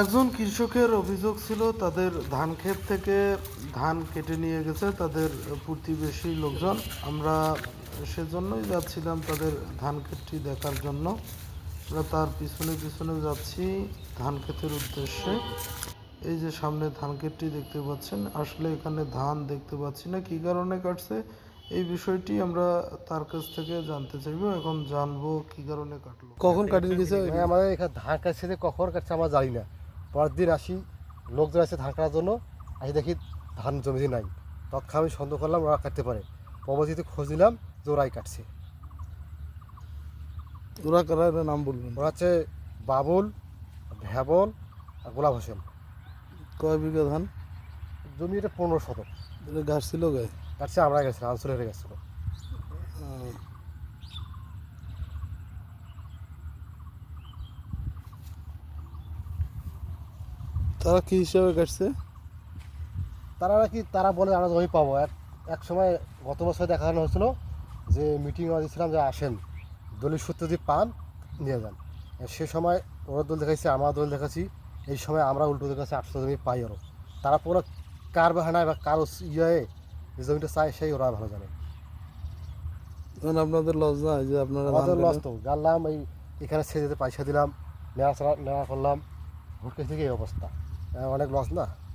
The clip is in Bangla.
একজন কৃষকের অভিযোগ ছিল, তাদের ধান ক্ষেত থেকে ধান কেটে নিয়ে গেছে তাদের প্রতিবেশী লোকজন। আমরা সেজন্যই যাচ্ছিলাম তাদের ধান ক্ষেতটি দেখার জন্য। আমরা তার পিছনে পিছনে যাচ্ছি ধান ক্ষেতের উদ্দেশ্যে। এই যে সামনে ধান ক্ষেতটি দেখতে পাচ্ছেন, আসলে এখানে ধান দেখতে পাচ্ছি না, কী কারণে কাটছে এই বিষয়টি আমরা তার কাছ থেকে জানতে চাইব। এখন জানব কী কারণে কাটলো। কখন কাটিয়ে গেছে আমাদের এখানে ধান কাটছে কখন কাটছে আমরা জানি না। পরের দিন আসি লোকজন আসে ধান কাটার জন্য আসি দেখি ধান জমিতে নাই। তৎক্ষণ আমি সন্দেহ করলাম ওরা কাটতে পারে। পরবর্তীতে খোঁজ নিলাম যে ওরাই কাটছে। ওরা কারা এরা নাম বলবেন? ওরা হচ্ছে বাবুল ভ্যাবল আর গোলাপ হোসেন। কয় বিঘা ধান? জমি এটা পনেরো শতক। ঘাস ছিল গায়ে? কাটছে আমরা গেছিলাম আনসুল হেরে গেছিল তারা কি হিসাবে কাটছে তারা নাকি তারা বলে আমরা জমি পাবো। এক এক সময় গত বছর দেখানো হয়েছিল যে মিটিং দিয়েছিলাম যে আসেন দলিল সূত্র যদি পান নিয়ে যান। সে সময় ওরা দল দেখাইছে আমার দল দেখাচ্ছি এই সময় আমরা উল্টো দেখাচ্ছি আটশো জমি পাই আরও তারা পুরো কার বাহানায় বা কারও ইয়ে যে জমিটা চায় সেই ওরা ভালো জানে। তখন আপনাদের লস না যে আপনারা আমাদের লস তো জানলাম এই এখানে সে যেতে পয়সা দিলাম নেওয়া নেওয়া করলাম। ভোটকে থেকে এই অবস্থা। আহ, অনেক লস না?